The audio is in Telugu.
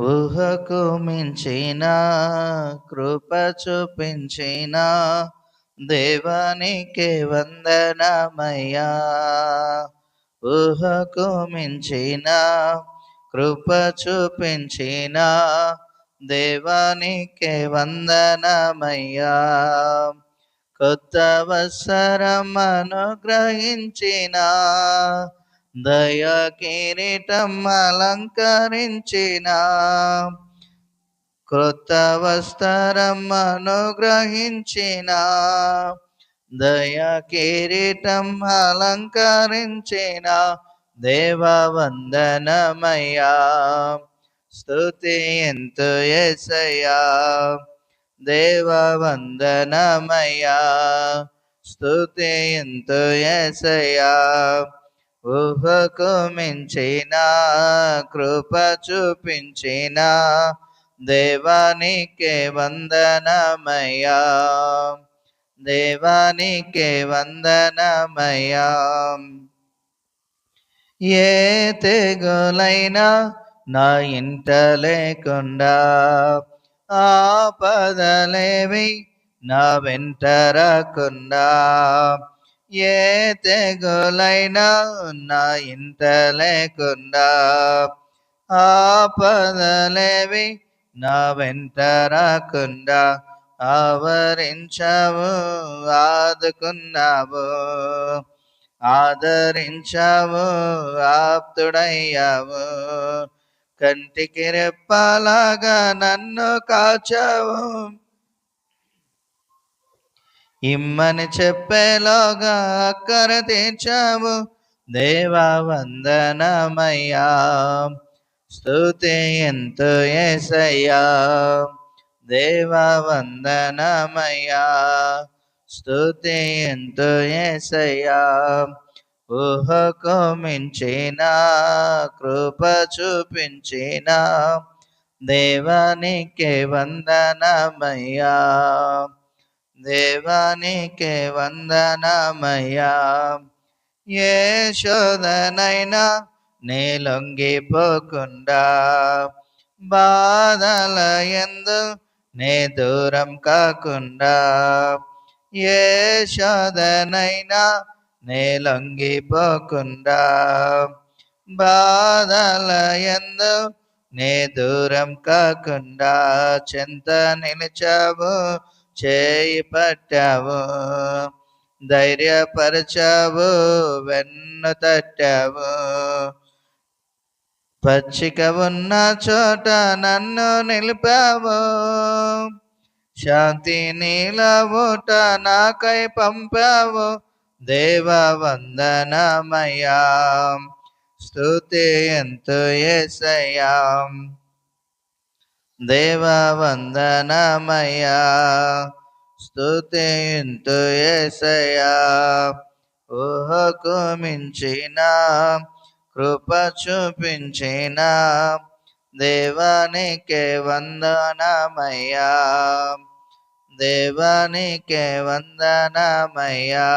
ఊహకు మించిన కృప చూపించిన దేవానికి వందనమయ్యా. ఊహకు మించిన కృప చూపించిన దేవానికి వందనమయ్యా. కొత్త అవసరం అనుగ్రహించిన దయ కిరీటం అలంకరించిన. కృత వస్త్రం అనుగ్రహించిన. దయ కిరీటం అలంకరించిన. దేవవందనమయ్యా. స్తుతి ఎంతు ఎసయ్యా దేవవందనమయ్యా. స్తుతి ఎంతు ఎసయ్యా ఊహకు మించిన కృప చూపించిన దేవానికే వందనమయ్యా. దేవానికే వందనమయ్యా. ఏ తెగులైనా నా ఇంట లేకుండా ఆపదలేవి నా వెంట రాకుండా ఏ తెగులైనా నా ఇంట లేకుండా ఆపదలేవి నా వెంట రాకుండా ఆవరించావు ఆదుకున్నావు. ఆదరించావు ఆప్తుడయ్యావు. కంటికి రెప్పలాగా నన్ను కాచావు. ఇమ్మని చెప్పేలోగా అక్కర తీర్చావు. దేవా వందనమయ్యా. స్తుతి ఎంతో ఏసయ్యా. దేవా వందనమయ్యా. స్తుతి ఎంతో ఏసయ్యా. ఊహకు మించిన కృప చూపించిన దేవానికి వందనమయ్యా. దేవానికి వందనమయ్యా. ఏ శోధనైనా నేలొంగిపోకుండా బాధల ఎందు నే దూరం కాకుండా ఏ శోధనైనా నే లొంగిపోకుండా బాధల ఎందు నే దూరం కాకుండా చింత నిలిచావు. చేయి పట్టావు ధైర్యపరచావు వెన్ను తట్టావు. పచ్చిక ఉన్న చోట నన్ను నిలిపావు శాంతి నీల నాకై పంపావు. దేవ వందనమయ్యా స్తుతి ఎంతో ఏసయ్యా. దేవ వందనమయ్యా స్తుతి ఏసయ్యా. ఊహకు మించిన కృప చూపించిన దేవానికే వందనమయ్యా. దేవానికే వందనమయ్యా.